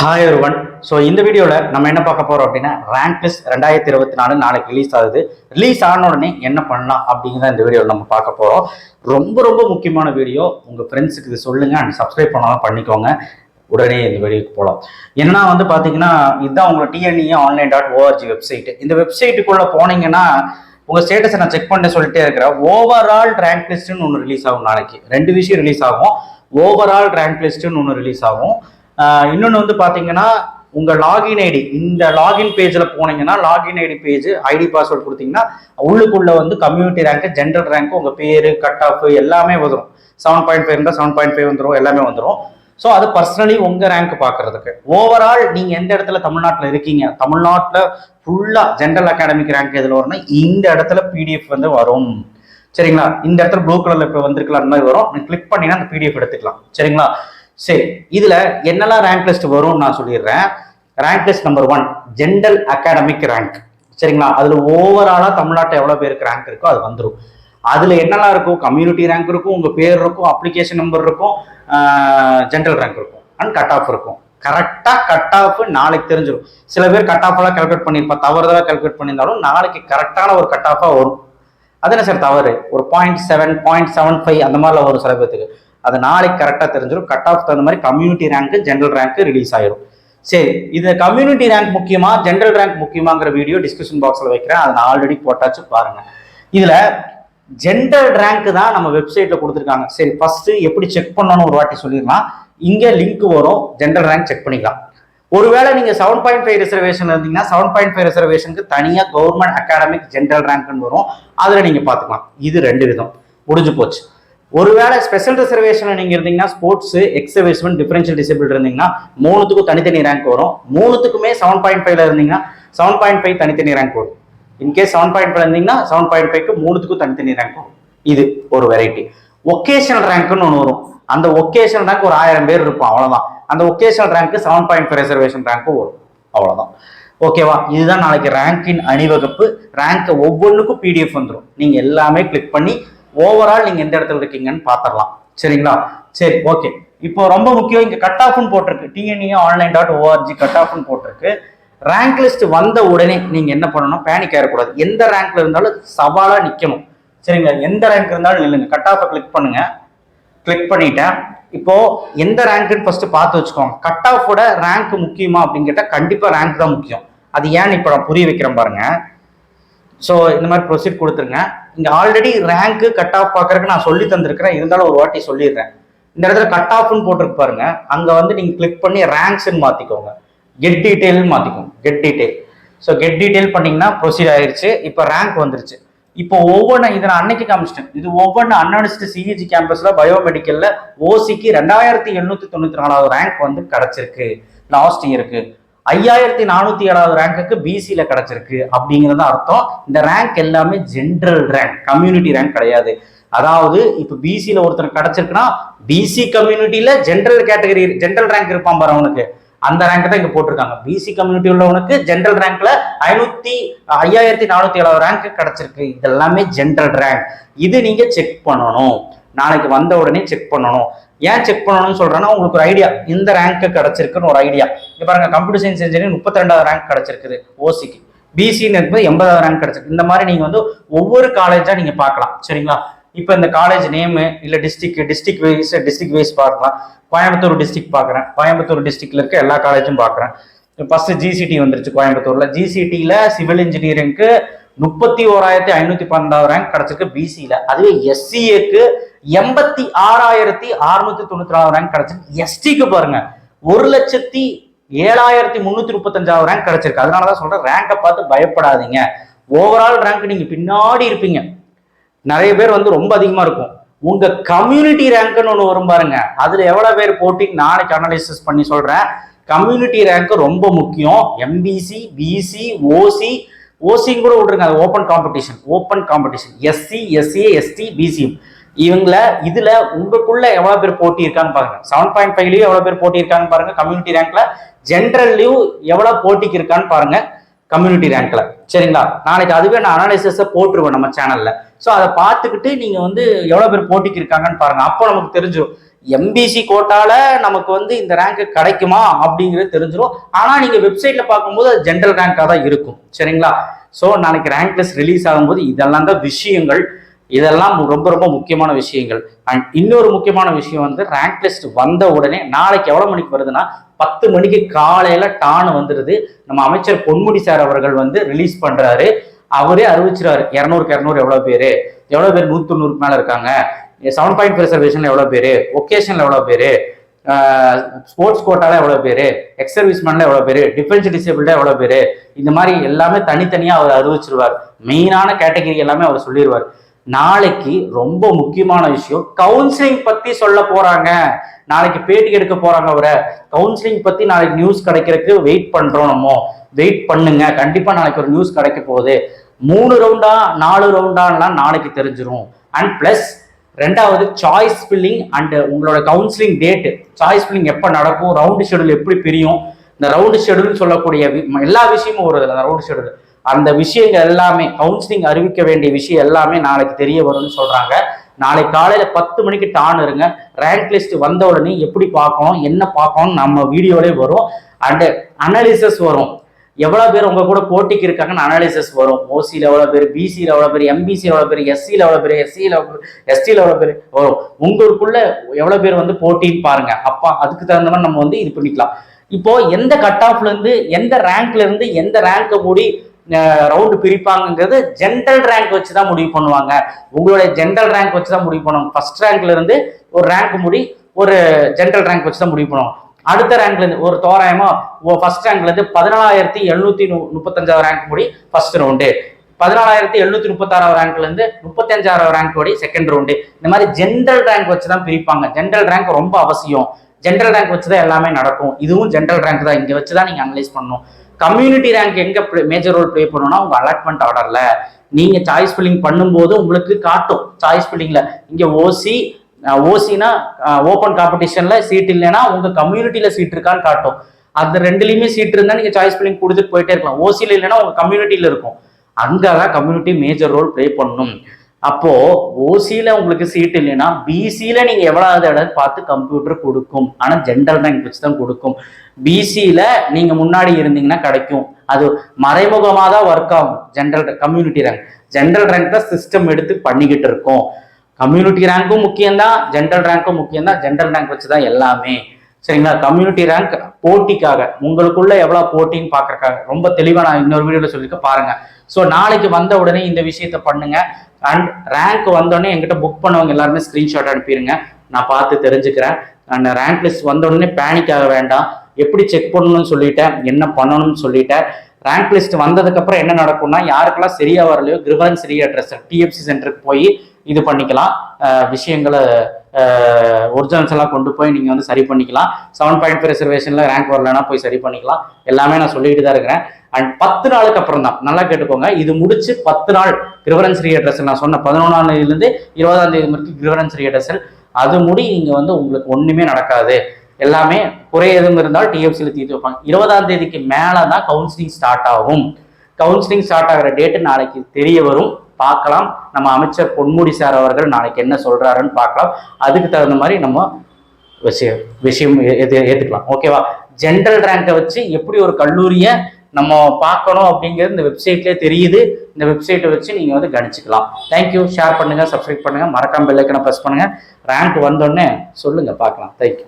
Hi one so இந்த வீடியோவில் நம்ம என்ன பார்க்க போகிறோம் அப்படின்னா ரேங்க் லிஸ்ட் ரெண்டாயிரத்தி இருபத்தி நாலு நாளைக்கு ரிலீஸ் ஆகுது. ரிலீஸ் ஆன உடனே என்ன பண்ணலாம் அப்படிங்கிறத இந்த வீடியோவில் நம்ம பார்க்க போகிறோம் ரொம்ப ரொம்ப முக்கியமான வீடியோ. உங்கள் ஃப்ரெண்ட்ஸுக்கு இது சொல்லுங்கள் அண்ட் சப்ஸ்கிரைப் பண்ணாலும் பண்ணிக்கோங்க. உடனே இந்த வீடியோக்கு போகலாம் ஏன்னா வந்து பார்த்தீங்கன்னா இதுதான் உங்களோட TNE online dot org website இந்த வெப்சைட்டுக்குள்ளே போனீங்கன்னா உங்கள் ஸ்டேட்டஸை நான் செக் பண்ண சொல்லிட்டே இருக்கிறேன். ஓவரால் ரேங்க் லிஸ்ட்டுன்னு ஒன்று ரிலீஸ் ஆகும் நாளைக்கு. ரெண்டு விஷயம் ரிலீஸ் ஆகும். ஓவரால் ரேங்க் லிஸ்ட்டுன்னு ஒன்று ரிலீஸ் ஆகும். இன்னொன்று வந்து பார்த்தீங்கன்னா உங்கள் லாகின் ஐடி இந்த லாகின் பேஜில் போனீங்கன்னா login ID page ID password கொடுத்தீங்கன்னா உள்ளுக்குள்ள வந்து கம்யூனிட்டி ரேங்க்கு ஜென்ரல் ரேங்க்கு உங்கள் பேர் கட் ஆஃப் எல்லாமே வந்துடும் செவன் பாயிண்ட் ஃபைவ் இருந்தால் செவன் பாயிண்ட் ஃபைவ் வந்துடும் எல்லாமே வந்துடும் ஸோ அது பர்சனலி உங்கள் ரேங்க் பார்க்கறதுக்கு ஓவரால் நீங்கள் எந்த இடத்துல தமிழ்நாட்டில் இருக்கீங்க? தமிழ்நாட்டில் ஃபுல்லாக ஜென்ரல் அகாடமிக் ரேங்க் எதில் வரும்னா இந்த இடத்துல பிடிஎஃப் வந்து வரும். சரிங்களா? இந்த இடத்துல ப்ளூ கலரில் இப்போ வந்திருக்கலாம் அந்த மாதிரி வரும். நீங்கள் கிளிக் பண்ணிங்கன்னா அந்த பிடிஎஃப் எடுத்துக்கலாம். சரிங்களா? சரி இதுல என்னெல்லாம் ரேங்க் லிஸ்ட் வரும்னு நான் சொல்லிடுறேன். Rank list number one general academic rank சரிங்களா? அதுல ஓவராலா தமிழ்நாட்டில் எவ்வளவு பேருக்கு ரேங்க் இருக்கோ அது வந்துடும் அதுல என்னெல்லாம் இருக்கும்? கம்யூனிட்டி ரேங்க் இருக்கும் உங்க பேர் இருக்கும் அப்ளிகேஷன் நம்பர் இருக்கும் ஜென்ரல் ரேங்க் இருக்கும். அண்ட் கட் ஆஃப் இருக்கும். கரெக்டாக கட் ஆஃப் நாளைக்கு தெரிஞ்சிடும் சில பேர் கட் ஆஃபெல்லாம் கல்குலேட் கால்குலேட் பண்ணியிருப்பா தவறுதலா பண்ணியிருந்தாலும் நாளைக்கு கரெக்டான ஒரு கட் ஆஃபாக வரும். அது என்ன சார் தவறு? ஒரு point seven point seven five அந்த மாதிரிலாம் வரும் சில பேர்த்துக்கு அது நாளைக்கு கரெக்டாக தெரிஞ்சிடும் கட் ஆஃப் தகுந்த மாதிரி community rank general rank release ஆயிடும் சரி இது கம்யூனிட்டி ரேங்க் முக்கியமா ஜென்ரல் ரேங்க் முக்கியமாங்கிற வீடியோ டிஸ்கிரிப்ஷன் பாக்ஸில் வைக்கிறேன். அதை நான் ஆல்ரெடி போட்டாச்சு பாருங்க. இதில் ஜென்ரல் ரேங்க் தான் நம்ம வெப்சைட்ல கொடுத்துருக்காங்க. சரி ஃபர்ஸ்ட் எப்படி செக் பண்ணணும்னு ஒரு வாட்டி சொல்லிடலாம். இங்கே லிங்க் வரும். ஜென்ரல் ரேங்க் செக் பண்ணிக்கலாம். ஒருவேளை நீங்க செவன் பாயிண்ட் ஃபைவ் ரிசர்வேஷன் இருந்தீங்கன்னா செவன் பாயிண்ட் ஃபைவ் ரிசர்வேஷனுக்கு தனியா கவர்மெண்ட் அகாடமிக் ஜென்ரல் ரேங்க்னு வரும். அதுல நீங்க பாத்துக்கலாம் இது ரெண்டு விதம். முடிஞ்சு போச்சு. ஒருவேளை ஸ்பெஷல் ரிசர்வேஷன் நீங்க இருந்தீங்கன்னா ஸ்போர்ட்ஸ் எக்ஸர்வேஷன் டிஃபரன்ஷியல் டிசபிள் இருந்தீங்கன்னா மூணுத்துக்கும் தனித்தனி ரேங்க் வரும். மூணுத்துக்குமே செவன் பாயிண்ட் ஃபைவ்ல இருந்தீங்கன்னா செவன் பாயிண்ட் ஃபைவ் தனித்தனி ரேங்க் வரும். In case seven point five இருந்தீங்கன்னா செவன் பாயிண்ட் ஃபைவ்க்கு மூணுத்துக்கும் தனித்தனி ரேங்க் வரும். இது ஒரு வெரைட்டி ஒகேஷனல் ரேங்க்னு ஒன்று வரும். அந்த ஒகேஷனல் ரேங்க் ஒரு ஆயிரம் பேர் இருப்போம் அவ்வளோதான் அந்த vocational rank seven point five reservation ரேங்க்கும் வரும். அவ்வளோதான் ஓகேவா இதுதான் நாளைக்கு ரேங்கின் அணிவகுப்பு. ரேங்க் ஒவ்வொன்றுக்கும் பிடிஎஃப் வந்துடும் நீங்கள் எல்லாமே கிளிக் பண்ணி ஓவரால் நீங்க எந்த இடத்துல இருக்கீங்கன்னு பாத்திரலாம். சரிங்களா? சரி ஓகே இப்போ ரொம்ப முக்கியம் இங்க கட் ஆஃப்னு போட்டிருக்கு. TNE online dot org cut ஆஃப்னு போட்டிருக்கு. ரேங்க் லிஸ்ட் வந்த உடனே நீங்க என்ன பண்ணணும்? பேனிக் ஆகக்கூடாது எந்த ரேங்க்ல இருந்தாலும் சவாலா நிக்கணும். சரிங்களா? எந்த ரேங்க் இருந்தாலும் நில்லுங்க. கட் ஆஃபை கிளிக் பண்ணுங்க. கிளிக் பண்ணிட்டேன். இப்போ எந்த ரேங்க்குன்னு ஃபர்ஸ்ட் பார்த்து வச்சுக்கோங்க. கட் ஆஃபோட ரேங்க் முக்கியமா அப்படின்னு கேட்டால் கண்டிப்பா ரேங்க் தான் முக்கியம். அது ஏன்னு இப்போ நான் புரிய வைக்கிறேன் பாருங்க. ஸோ இந்த மாதிரி ப்ரொசீட் கொடுத்துருங்க. இங்கே ஆல்ரெடி ரேங்க்கு கட் ஆஃப் பார்க்கறதுக்கு நான் சொல்லி தந்திருக்கிறேன். இருந்தாலும் ஒரு வாட்டி சொல்லிடுறேன். இந்த இடத்துல கட் ஆஃப்னு போட்டிருக்கு பாருங்க. அங்கே வந்து நீங்கள் கிளிக் பண்ணி ரேங்க்ஸ்ன்னு மாற்றிக்கோங்க கெட் டீட்டெயில்னு மாற்றிக்கோங்க get detail so get detail பண்ணிங்கன்னா ப்ரொசீட் ஆயிடுச்சு இப்போ ரேங்க் வந்துருச்சு. இப்போ ஒவ்வொன்று இதை நான் அன்னைக்கு காமிச்சிட்டேன். இது ஒவ்வொன்று அன்அனிஸ்ட் சிஇஜி கேம்பஸில் பயோமெடிக்கலில் ஓசிக்கு ரெண்டாயிரத்தி எழுநூற்றி தொண்ணூற்றி நாலாவது ரேங்க் வந்து கிடச்சிருக்கு. லாஸ்ட் இயருக்கு ஐயாயிரத்தி நானூத்தி ஏழாவது ரேங்க்குக்கு பிசியில கிடைச்சிருக்கு அப்படிங்கிறது அர்த்தம். இந்த ரேங்க் எல்லாமே ஜென்ரல் ரேங்க் கம்யூனிட்டி ரேங்க் கிடையாது. அதாவது இப்ப பிசியில ஒருத்தர் கிடைச்சிருக்குன்னா பிசி கம்யூனிட்டியில ஜென்ரல் கேட்டகரி ஜென்ரல் ரேங்க் இருப்பான் பாரு அவனுக்கு. அந்த ரேங்க் தான் இங்க போட்டிருக்காங்க. பிசி கம்யூனிட்டி உள்ளவனுக்கு ஜென்ரல் ரேங்க்ல ஐநூத்தி ஐயாயிரத்தி நானூத்தி ஏழாவது ரேங்க் கிடைச்சிருக்கு. இதெல்லாமே ஜென்ரல் ரேங்க் இது நீங்க செக் பண்ணணும். நாளைக்கு வந்த உடனே செக் பண்ணணும். ஏன் செக் பண்ணணும்னு சொல்றேன்னா உங்களுக்கு ஒரு ஐடியா இந்த ரேங்க் கிடைச்சிருக்குன்னு ஒரு ஐடியா இப்போ பாருங்க கம்ப்யூட்டர் சயின்ஸ் இன்ஜினியர் முப்பத்தி ரெண்டாவது ரேங்க் கிடைச்சிருக்குது ஓசிக்கு பிசின்னு இருக்கும்போது எண்பதாவது ரேங்க் கிடைச்சிருக்கு. இந்த மாதிரி நீங்க வந்து ஒவ்வொரு காலேஜா நீங்க பார்க்கலாம். சரிங்களா? இப்போ இந்த காலேஜ் நேமு இல்லை district district wise district wise பார்க்கலாம். கோயம்புத்தூர் டிஸ்ட்ரிக்ட் பார்க்குறேன். கோயம்புத்தூர் டிஸ்ட்ரிக்ட்ல இருக்க எல்லா காலேஜும் பார்க்குறேன். ஃபர்ஸ்ட் ஜிசிடி வந்துருச்சு கோயம்புத்தூர்ல. ஜிசிடியில் சிவில் இன்ஜினியரிங்க்கு முப்பத்தி ஓராயிரத்தி ஐநூத்தி பன்னெண்டாவது ரேங்க் கிடைச்சிருக்கு பிசியில அதுவே எஸ்சிஏக்கு எண்பத்தி ஆறாயிரத்தி அறுநூத்தி தொண்ணூத்தி நாலு ரேங்க் கிடைச்சிருக்கு. எஸ்டிக்கு பாருங்க ஒரு லட்சத்தி ஏழாயிரத்தி முன்னூத்தி முப்பத்தஞ்சாவது ரேங்க் கிடைச்சிருக்கு. அதனாலதான் சொல்றேன் ரேங்கை பார்த்து பயப்படாதீங்க. ஓவரால் ரேங்க் நீங்க பின்னாடி இருப்பீங்க. நிறைய பேர் வந்து ரொம்ப அதிகமா இருக்கும். உங்க கம்யூனிட்டி ரேங்க்னு ஒன்று வரும் பாருங்க. அதுல எவ்வளவு பேர் போட்டி? நாளைக்கு அனலைசிஸ் பண்ணி சொல்றேன். கம்யூனிட்டி ரேங்க் ரொம்ப முக்கியம். எம்பிசி பிசி ஓசி ஓசியும் கூட விட்டுருங்க. அது open competition open competition SC SC ST பிசியும் இவங்கள இதுல உங்களுக்குள்ள எவ்வளவு பேர் போட்டி இருக்கான்னு பாருங்க செவன் பாயிண்ட் ஃபைவ்லயும் எவ்வளவு பேர் போட்டி இருக்கான்னு பாருங்க கம்யூனிட்டி ரேங்க்ல ஜென்ரல்லையும் எவ்வளவு போட்டிக்கு இருக்கான்னு பாருங்க கம்யூனிட்டி ரேங்க்ல சரிங்களா? நாளைக்கு அதுவே நான் அனாலிசிஸை போட்டுருவேன் நம்ம சேனல்ல ஸோ அதை பார்த்துக்கிட்டு நீங்க வந்து எவ்வளவு பேர் போட்டிக்கு இருக்காங்கன்னு பாருங்க. அப்போ நமக்கு தெரிஞ்சிடும் எம்பிசி கோட்டால நமக்கு வந்து இந்த ரேங்க் கிடைக்குமா அப்படிங்கிறது தெரிஞ்சிடும் ஆனா நீங்க வெப்சைட்ல பார்க்கும்போது அது ஜென்ரல் ரேங்காக தான் இருக்கும். சரிங்களா? ஸோ நாளைக்கு ரேங்க் லிஸ்ட் ரிலீஸ் ஆகும்போது இதெல்லாம் தான் விஷயங்கள். இதெல்லாம் ரொம்ப ரொம்ப முக்கியமான விஷயங்கள். அண்ட் இன்னொரு முக்கியமான விஷயம் வந்து ரேங்க் லிஸ்ட் வந்த உடனே நாளைக்கு எவ்வளோ மணிக்கு வருதுன்னா பத்து மணிக்கு காலையில் டான் வந்துடுது நம்ம அமைச்சர் பொன்முடி சார் அவர்கள் வந்து ரிலீஸ் பண்றாரு. அவரே அறிவிச்சிருவாரு இரநூறுக்கு இரநூறு எவ்வளோ பேர்? எவ்வளோ பேர் நூற்றி தொண்ணூறுக்கு மேலே இருக்காங்க? செவன் பாயிண்ட் ரிசர்வேஷனில் எவ்வளோ பேர்? ஒகேஷனில் எவ்வளோ பேர்? ஸ்போர்ட்ஸ் கோட்டால எவ்வளோ பேர்? எக்ஸ் சர்வீஸ்மேனில் எவ்வளோ பேர்? டிஃபென்ஸ் டிசேபிள்டாக எவ்வளோ பேர்? இந்த மாதிரி எல்லாமே தனித்தனியாக அவர் அறிவிச்சிருவார். மெயினான கேட்டகரி எல்லாமே அவர் சொல்லிடுவார் நாளைக்கு ரொம்ப முக்கியமான விஷயம் கவுன்சிலிங் பத்தி சொல்ல போறாங்க. நாளைக்கு பேட்டி எடுக்க போறாங்க அவரை. கவுன்சிலிங் பத்தி நாளைக்கு நியூஸ் கிடைக்கிறதுக்கு வெயிட் பண்றோம் நம்ம. வெயிட் பண்ணுங்க. கண்டிப்பா நாளைக்கு ஒரு நியூஸ் கிடைக்க போகுது. மூணு ரவுண்டா நாலு ரவுண்டான்லாம் நாளைக்கு தெரிஞ்சிடும் அண்ட் பிளஸ் ரெண்டாவது சாய்ஸ் ஃபில்லிங் அண்ட் உங்களோட கவுன்சிலிங் டேட்டு சாய்ஸ் ஃபில்லிங் எப்போ நடக்கும்? ரவுண்டு ஷெடியூல் எப்படி பிரியும்? இந்த ரவுண்டு ஷெடியூல்னு சொல்லக்கூடிய வி- எல்லா விஷயமும் வருது அந்த ரவுண்டு ஷெடியூல் அந்த விஷயங்கள் எல்லாமே கவுன்சிலிங் அறிவிக்க வேண்டிய விஷயம் எல்லாமே நாளைக்கு தெரிய வரும்னு சொல்றாங்க. நாளைக்கு காலையில பத்து மணிக்கு டான் இருங்க. ரேங்க் லிஸ்ட் வந்த உடனே எப்படி பார்க்கணும் என்ன பார்க்கணும் நம்ம வீடியோலே வரும். அண்ட் அனாலிசஸ் வரும். எவ்வளோ பேர் உங்கள் கூட போட்டிக்கு இருக்காங்கன்னு அனாலிசிஸ் வரும். ஓசியில் எவ்வளோ பேர் பிசியில் எவ்வளோ பேர் எம்பிசி எவ்வளோ பேர் எஸ்சியில் எவ்வளோ பேர் எஸ்சியில் எஸ்டியில் எவ்வளோ பேர் வரும். உங்களுக்குள்ள எவ்வளோ பேர் வந்து போட்டின்னு பாருங்க. அப்பா அதுக்கு தகுந்த மாதிரி நம்ம வந்து இது பண்ணிக்கலாம். இப்போ எந்த கட் ஆஃப்ல இருந்து எந்த ரேங்க்ல இருந்து எந்த ரேங்க்கை மூடி ரவுண்டு பிரிப்பாங்கங்கிறது ஜென்ரல் ரேங்க் வச்சு தான் முடிவு பண்ணுவாங்க. உங்களுடைய ஜென்ரல் ரேங்க் வச்சு தான் முடிவு பண்ணுவாங்க ஃபர்ஸ்ட் ரேங்க்ல இருந்து ஒரு ரேங்க் முடி ஒரு ஜென்ரல் ரேங்க் வச்சு தான் முடிவு பண்ணுவோம் அடுத்த ரேங்க்ல இருந்து ஒரு தோராயமா ஃபர்ஸ்ட் ரேங்க்ல இருந்து பதினாலாயிரத்தி எழுநூத்தி முப்பத்தஞ்சாவது ரேங்க் முடி ஃபர்ஸ்ட் ரவுண்டு பதினாலாயிரத்தி எழுநூத்தி முப்பத்தாறாவது ரேங்க்ல இருந்து முப்பத்தஞ்சாயிரம் ரேங்க் ஓடி செகண்ட் ரவுண்டு இந்த மாதிரி ஜென்ரல் ரேங்க் வச்சு தான் பிரிப்பாங்க. ஜென்ரல் ரேங்க் ரொம்ப அவசியம். ஜென்ரல் ரேங்க் வச்சு தான் எல்லாமே நடக்கும். இதுவும் ஜென்ரல் ரேங்க் தான். இங்க வச்சு தான் நீங்க அனலைஸ் பண்ணணும். கம்யூனிட்டி ரேங்க் எங்க மேஜர் ரோல் ப்ளே பண்ணணும்னா உங்க அலாட்மெண்ட் ஆர்டர்ல நீங்க சாய்ஸ் ஃபில்லிங் பண்ணும்போது உங்களுக்கு காட்டும். சாய்ஸ் ஃபில்லிங்ல இங்க ஓசி ஓசினா ஓப்பன் காம்படிஷன்ல சீட் இல்லைன்னா உங்க கம்யூனிட்டியில சீட் இருக்கான்னு காட்டும். அந்த ரெண்டுலேயுமே சீட் இருந்தா நீங்க சாய்ஸ் ஃபில்லிங் கொடுத்துட்டு போயிட்டே இருக்கலாம். ஓசியில் இல்லைன்னா உங்க கம்யூனிட்டியில இருக்கும். அங்கதான் கம்யூனிட்டி மேஜர் ரோல் ப்ளே பண்ணும். அப்போ ஓசியில உங்களுக்கு சீட் இல்லைன்னா பிசியில நீங்க எவ்வளவு இடம் பார்த்து கம்ப்யூட்டர் கொடுக்கும்? ஆனா ஜென்ரல் ரேங்க் வச்சு தான் கொடுக்கும் பிசியில நீங்க முன்னாடி இருந்தீங்கன்னா கிடைக்கும். அது மறைமுகமா தான் ஒர்க் ஆகும். General community rank general rank தான் சிஸ்டம் எடுத்து பண்ணிக்கிட்டு இருக்கோம். கம்யூனிட்டி ரேங்க்கும் முக்கியம்தான். ஜென்ரல் ரேங்க்கும் முக்கியம்தான். ஜென்ரல் ரேங்க் வச்சு தான் எல்லாமே. சரிங்களா? கம்யூனிட்டி ரேங்க் போட்டிக்காக உங்களுக்குள்ள எவ்வளவு போட்டின்னு பாக்குறக்காக ரொம்ப தெளிவா நான் இன்னொரு வீடியோல சொல்லியிருக்க பாருங்க. ஸோ நாளைக்கு வந்த உடனே இந்த விஷயத்த பண்ணுங்க. அண்ட் ரேங்க் வந்தோடனே என்கிட்ட புக் பண்ணவங்க எல்லாருமே ஸ்கிரீன்ஷாட் அனுப்பிடுங்க நான் பார்த்து தெரிஞ்சுக்கிறேன். அண்ட் ரேங்க் லிஸ்ட் வந்த உடனே பேனிக் ஆக வேண்டாம். எப்படி செக் பண்ணணும்னு சொல்லிட்டேன். என்ன பண்ணணும்னு சொல்லிட்டேன். ரேங்க் லிஸ்ட் வந்ததுக்கு அப்புறம் என்ன நடக்கும்னா யாருக்கெல்லாம் சரியா வரலையோ கிரிவரன்ஸ் ரீஅட்ரஸ் டிஎஃப்சி சென்டருக்கு போய் இது பண்ணிக்கலாம். விஷயங்களை ஒரிஜினல்ஸ் எல்லாம் கொண்டு போய் நீங்கள் வந்து சரி பண்ணிக்கலாம். செவன் பாயிண்ட் ஃபைவ் ரிசர்வேஷனில் ரேங்க் வரலன்னா போய் சரி பண்ணிக்கலாம். எல்லாமே நான் சொல்லிட்டு தான் இருக்கிறேன். அண்ட் பத்து நாளுக்கு அப்புறம் தான் நல்லா கேட்டுக்கோங்க. இது முடிச்சு பத்து நாள் கிரிவரன்ஸ் ரீஅட்ரஸ் நான் சொன்ன பதினொன்றாம் தேதியிலேருந்து இருபதாம் தேதி வரைக்கும் கிரிவரன்ஸ் ரீஅட்ரஸல் அது முடி நீங்கள் வந்து உங்களுக்கு ஒன்றுமே நடக்காது. எல்லாமே குறை எதுவும் இருந்தால் டிஎஃப்சியில் தீர்த்து வைப்பாங்க. இருபதாம் தேதிக்கு மேலே தான் கவுன்சிலிங் ஸ்டார்ட் ஆகும். கவுன்சிலிங் ஸ்டார்ட் ஆகிற டேட்டு நாளைக்கு தெரிய வரும். பார்க்கலாம். நம்ம அமைச்சர் பொன்முடி சார் அவர்கள் நாளைக்கு என்ன சொல்றாருன்னு பார்க்கலாம். அதுக்கு தகுந்த மாதிரி நம்ம விஷயம் விஷயம் ஏத்து ஏற்றுக்கலாம் ஓகேவா ஜென்ரல் ரேங்கை வச்சு எப்படி ஒரு கல்லூரியை நம்ம பார்க்கணும் அப்படிங்கிறது இந்த வெப்சைட்லேயே தெரியுது. இந்த வெப்சைட்டை வச்சு நீங்கள் வந்து கணிச்சுக்கலாம். தேங்க்யூ ஷேர் பண்ணுங்க சப்ஸ்கிரைப் பண்ணுங்க. மறக்காம பெல்லைக்கனை ப்ரெஸ் பண்ணுங்க. ரேங்க் வந்தோடனே சொல்லுங்க பார்க்கலாம். தேங்க்யூ